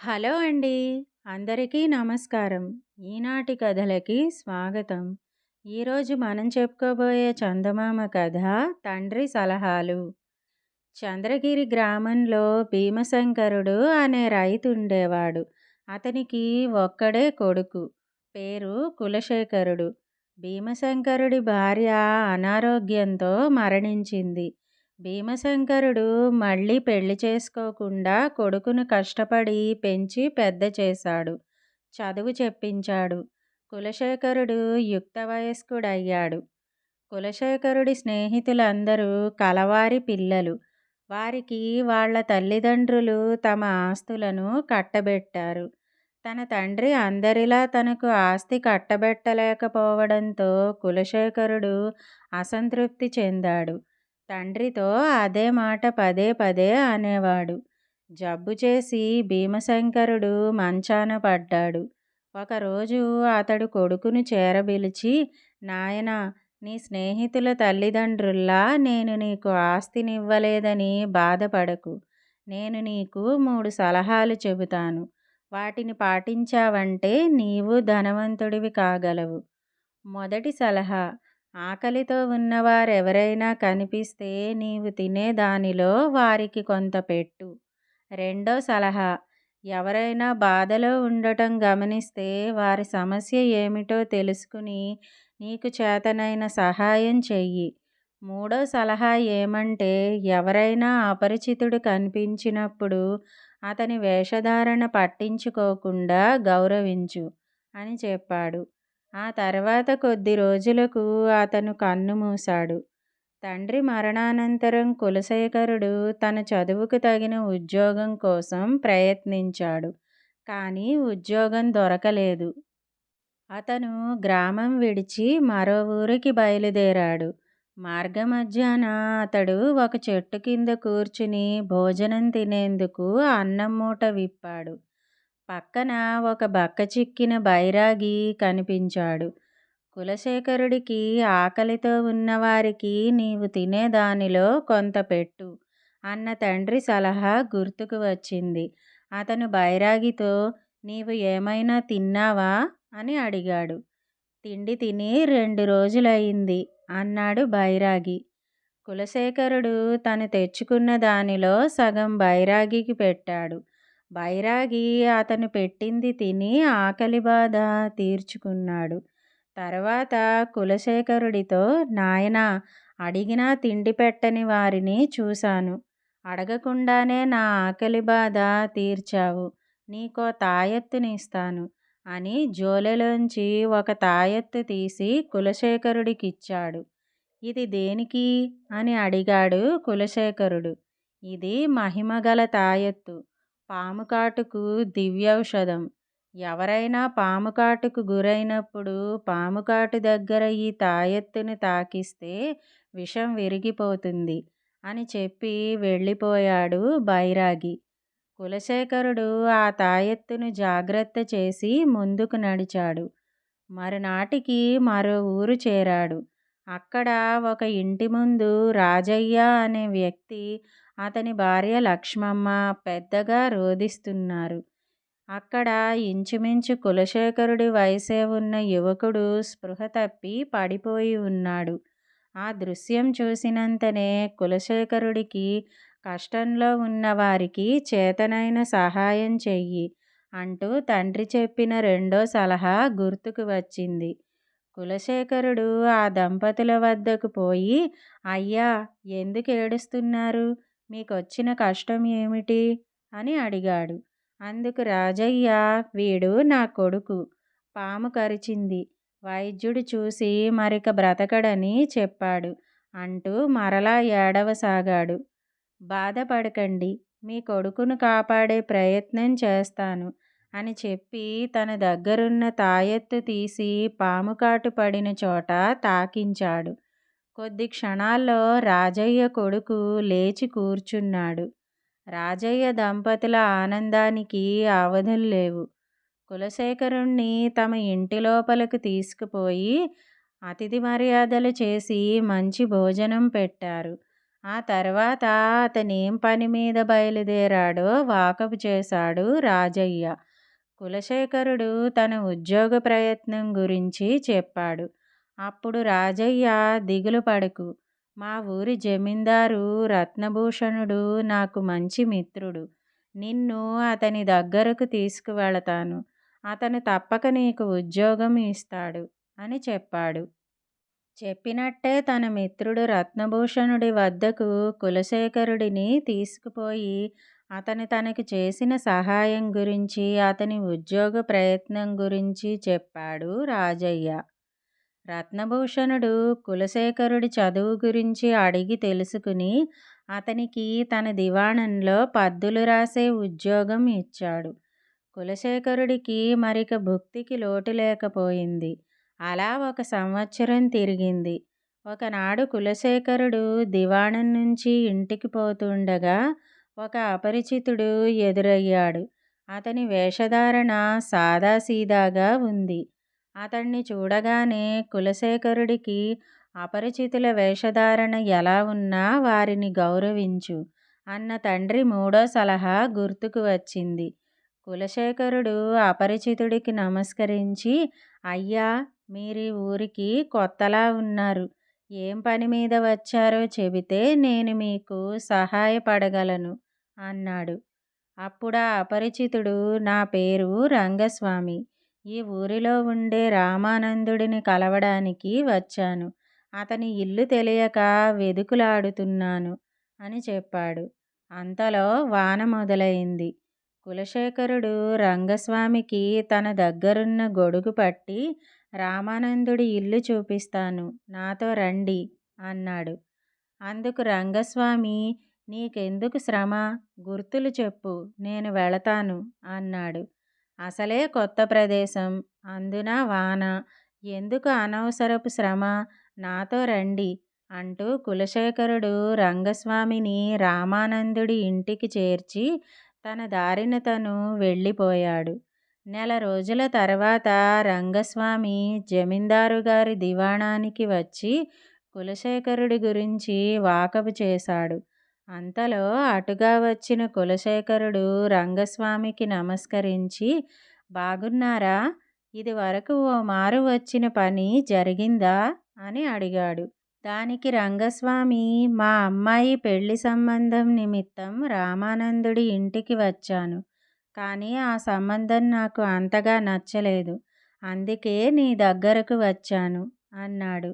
Hello అండి. అందరికీ నమస్కారం. ఈనాటి కథలకి స్వాగతం. ఈరోజు మనం చెప్పుకోబోయే చందమామ కథ తండ్రి సలహాలు. చంద్రగిరి గ్రామంలో భీమశంకరుడు అనే రైతు ఉండేవాడు. అతనికి ఒక్కడే కొడుకు. పేరు కులశేఖరుడు. భీమశంకరుడి భార్య అనారోగ్యంతో మరణించింది. భీమశంకరుడు మళ్ళీ పెళ్ళి చేసుకోకుండా కొడుకును కష్టపడి పెంచి పెద్ద చేశాడు. చదువు చెప్పించాడు. కులశేఖరుడు యుక్త వయస్కుడయ్యాడు కులశేఖరుడి స్నేహితులందరూ కలవారి పిల్లలు. వారికి వాళ్ళ తల్లిదండ్రులు తమ ఆస్తులను కట్టబెట్టారు. తన తండ్రి అందరిలా తనకు ఆస్తి కట్టబెట్టలేకపోవడంతో కులశేఖరుడు అసంతృప్తి చెందాడు. తండ్రితో అదే మాట పదే పదే అనేవాడు. జబ్బు చేసి భీమశంకరుడు మంచాన పడ్డాడు. ఒకరోజు అతడు కొడుకును చేరబిలిచి నాయన నీ స్నేహితుల తల్లిదండ్రుల్లా నేను నీకు ఆస్తినివ్వలేదని బాధపడకు. నేను నీకు మూడు సలహాలు చెబుతాను. వాటిని పాటించావంటే నీవు ధనవంతుడివి కాగలవు. మొదటి సలహా ఆకలితో ఉన్నవారెవరైనా కనిపిస్తే నీవు తినే దానిలో వారికి కొంత పెట్టు. రెండో సలహా ఎవరైనా బాధలో ఉండటం గమనిస్తే వారి సమస్య ఏమిటో తెలుసుకుని నీకు చేతనైన సహాయం చెయ్యి. మూడో సలహా ఏమంటే ఎవరైనా అపరిచితుడు కనిపించినప్పుడు అతని వేషధారణ పట్టించుకోకుండా గౌరవించు అని చెప్పాడు. ఆ తర్వాత కొద్ది రోజులకు అతను కన్ను మూశాడు. తండ్రి మరణానంతరం కులశేఖరుడు తన చదువుకు తగిన ఉద్యోగం కోసం ప్రయత్నించాడు కానీ ఉద్యోగం దొరకలేదు. అతను గ్రామం విడిచి మరో ఊరికి బయలుదేరాడు. మార్గమధ్యాన అతడు ఒక చెట్టు కింద కూర్చుని భోజనం తినేందుకు అన్నం మూట విప్పాడు. పక్కన ఒక బక్క చిక్కిన బైరాగి కనిపించాడు. కులశేఖరుడికి ఆకలితో ఉన్నవారికి నీవు తినేదానిలో కొంత పెట్టు అన్న తండ్రి సలహా గుర్తుకు వచ్చింది. అతను బైరాగితో నీవు ఏమైనా తిన్నావా? అని అడిగాడు. తిండి తిని రెండు రోజులయ్యింది అన్నాడు బైరాగి. కులశేఖరుడు తను తెచ్చుకున్న దానిలో సగం బైరాగికి పెట్టాడు. బైరాగి అతను పెట్టింది తిని ఆకలి బాధ తీర్చుకున్నాడు. తర్వాత కులశేఖరుడితో నాయనా అడిగినా తిండి పెట్టని వారిని చూశాను. అడగకుండానే నా ఆకలి బాధ తీర్చావు. నీకో తాయెత్తునిస్తాను అని జోలెలోంచి ఒక తాయెత్తు తీసి కులశేఖరుడికిచ్చాడు. ఇది దేనికి? అని అడిగాడు కులశేఖరుడు. ఇది మహిమగల తాయెత్తు. పాముకాటుకు దివ్యౌషధం. ఎవరైనా పాముకాటుకు గురైనప్పుడు పాముకాటు దగ్గర ఈ తాయెత్తుని తాకిస్తే విషం విరిగిపోతుంది అని చెప్పి వెళ్ళిపోయాడు బైరాగి. కులశేఖరుడు ఆ తాయెత్తును జాగ్రత్త చేసి ముందుకు నడిచాడు. మరునాటికి మరో ఊరు చేరాడు. అక్కడ ఒక ఇంటి ముందు రాజయ్య అనే వ్యక్తి అతని భార్య లక్ష్మమ్మ పెద్దగా రోదిస్తున్నారు అక్కడ ఇంచుమించు కులశేఖరుడి వయసే ఉన్న యువకుడు స్పృహ తప్పి పడిపోయి ఉన్నాడు. ఆ దృశ్యం చూసినంతనే కులశేఖరుడికి కష్టంలో ఉన్నవారికి చేతనైన సహాయం చెయ్యి అంటూ తండ్రి చెప్పిన రెండో సలహా గుర్తుకు వచ్చింది. కులశేఖరుడు ఆ దంపతుల వద్దకు పోయి అయ్యా ఎందుకు ఏడుస్తున్నారు? మీకొచ్చిన కష్టం ఏమిటి? అని అడిగాడు. అందుకు రాజయ్య వీడు నా కొడుకు. పాము కరిచింది. వైద్యుడు చూసి మరిక బ్రతకడని చెప్పాడు. అంటూ మరలా ఏడవసాగాడు. బాధపడకండి. మీ కొడుకును కాపాడే ప్రయత్నం చేస్తాను అని చెప్పి తన దగ్గరున్న తాయెత్తు తీసి పాముకాటు పడిన చోట తాకించాడు. కొద్ది క్షణాల్లో రాజయ్య కొడుకు లేచి కూర్చున్నాడు రాజయ్య దంపతుల ఆనందానికి అవధులు లేవు కులశేఖరుణ్ణి తమ ఇంటి లోపలకు తీసుకుపోయి అతిథి మర్యాదలు చేసి మంచి భోజనం పెట్టారు ఆ తర్వాత అతనేం పని మీద బయలుదేరాడో వాకపు చేశాడు రాజయ్య. కులశేఖరుడు తన ఉద్యోగ ప్రయత్నం గురించి చెప్పాడు. అప్పుడు రాజయ్య దిగులు పడకు. మా ఊరి జమీందారు రత్నభూషణుడు నాకు మంచి మిత్రుడు. నిన్ను అతని దగ్గరకు తీసుకువెళతాను. అతను తప్పక నీకు ఉద్యోగం ఇస్తాడు అని చెప్పాడు. చెప్పినట్టే తన మిత్రుడు రత్నభూషణుడి వద్దకు కులశేఖరుడిని తీసుకుపోయి అతను తనకు చేసిన సహాయం గురించి, అతని ఉద్యోగ ప్రయత్నం గురించి చెప్పాడు రాజయ్య. రత్నభూషణుడు కులశేఖరుడి చదువు గురించి అడిగి తెలుసుకుని అతనికి తన దివాణంలో పద్దులు రాసే ఉద్యోగం ఇచ్చాడు. కులశేఖరుడికి మరిక భుక్తికి లోటు లేకపోయింది. అలా ఒక సంవత్సరం తిరిగింది. ఒకనాడు కులశేఖరుడు దివాణం నుంచి ఇంటికి పోతుండగా ఒక అపరిచితుడు ఎదురయ్యాడు. అతని వేషధారణ సాదాసీదాగా ఉంది. అతన్ని చూడగానే కులశేఖరుడికి అపరిచితుల వేషధారణ ఎలా ఉన్నా వారిని గౌరవించు అన్న తండ్రి మూడో సలహా గుర్తుకు వచ్చింది. కులశేఖరుడు అపరిచితుడికి నమస్కరించి అయ్యా మీరీ ఊరికి కొత్తలా ఉన్నారు. ఏం పని మీద వచ్చారో చెబితే నేను మీకు సహాయపడగలను అన్నాడు. అప్పుడా అపరిచితుడు నా పేరు రంగస్వామి. ఈ ఊరిలో ఉండే రామానందుడిని కలవడానికి వచ్చాను. అతని ఇల్లు తెలియక వెదుకులాడుతున్నాను అని చెప్పాడు. అంతలో వాన మొదలైంది కులశేఖరుడు రంగస్వామికి తన దగ్గరున్న గొడుగు పట్టి రామానందుడి ఇల్లు చూపిస్తాను. నాతో రండి అన్నాడు. అందుకు రంగస్వామి నీకెందుకు శ్రమ? గుర్తులు చెప్పు నేను వెళతాను అన్నాడు. అసలే కొత్త ప్రదేశం. అందునా వాన. ఎందుకు అనవసరపు శ్రమ? నాతో రండి అంటూ కులశేఖరుడు రంగస్వామిని రామానందుడి ఇంటికి చేర్చి తన దారిన తను వెళ్ళిపోయాడు. నెల రోజుల తర్వాత రంగస్వామి జమీందారు గారి దివాణానికి వచ్చి కులశేఖరుడి గురించి వాకబు చేశాడు. అంతలో అటుగా వచ్చిన కులశేఖరుడు రంగస్వామికి నమస్కరించి బాగున్నారా? ఇదివరకు ఓ మారు వచ్చిన పని జరిగిందా? అని అడిగాడు. దానికి రంగస్వామి మా అమ్మాయి పెళ్ళి సంబంధం నిమిత్తం రామానందుడి ఇంటికి వచ్చాను. కానీ ఆ సంబంధం నాకు అంతగా నచ్చలేదు. అందుకే నీ దగ్గరకు వచ్చాను అన్నాడు.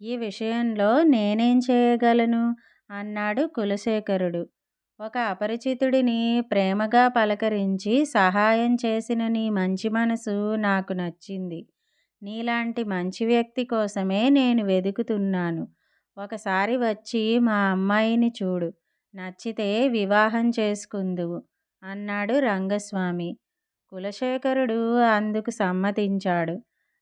ఈ విషయంలో నేనేం చేయగలను? అన్నాడు కులశేఖరుడు. ఒక అపరిచితుడిని ప్రేమగా పలకరించి సహాయం చేసిన నీ మంచి మనసు నాకు నచ్చింది. నీలాంటి మంచి వ్యక్తి కోసమే నేను వెదుకుతున్నాను. ఒకసారి వచ్చి మా అమ్మాయిని చూడు. నచ్చితే వివాహం చేసుకుందువు అన్నాడు రంగస్వామి. కులశేఖరుడు అందుకు సమ్మతించాడు.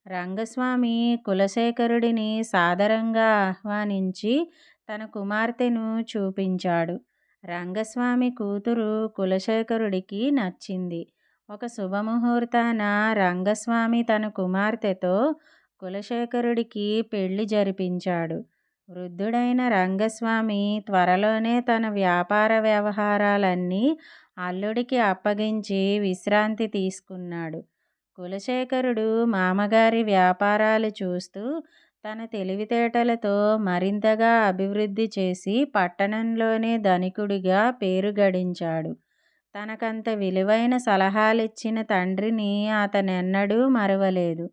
రంగస్వామి కులశేఖరుడిని సాదరంగా ఆహ్వానించి తన కుమార్తెను చూపించాడు. రంగస్వామి కూతురు కులశేఖరుడికి నచ్చింది. ఒక శుభముహూర్తాన రంగస్వామి తన కుమార్తెతో కులశేఖరుడికి పెళ్ళి జరిపించాడు. వృద్ధుడైన రంగస్వామి త్వరలోనే తన వ్యాపార వ్యవహారాలన్నీ అల్లుడికి అప్పగించి విశ్రాంతి తీసుకున్నాడు. కులశేఖరుడు మామగారి వ్యాపారాలు చూస్తూ తన తెలివితేటలతో మరింతగా అభివృద్ధి చేసి పట్టణంలోనే ధనికుడిగా పేరు గడించాడు. తనకంత విలువైన సలహాలిచ్చిన తండ్రిని అతనెన్నడూ మరవలేదు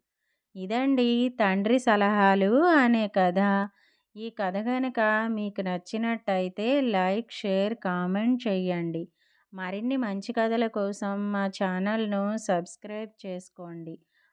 ఇదండి తండ్రి సలహాలు అనే కథ. ఈ కథ గనక మీకు నచ్చినట్టయితే లైక్, షేర్, కామెంట్ చెయ్యండి. మరిన్ని మంచి కథల కోసం మా ఛానల్ను సబ్స్క్రైబ్ చేసుకోండి.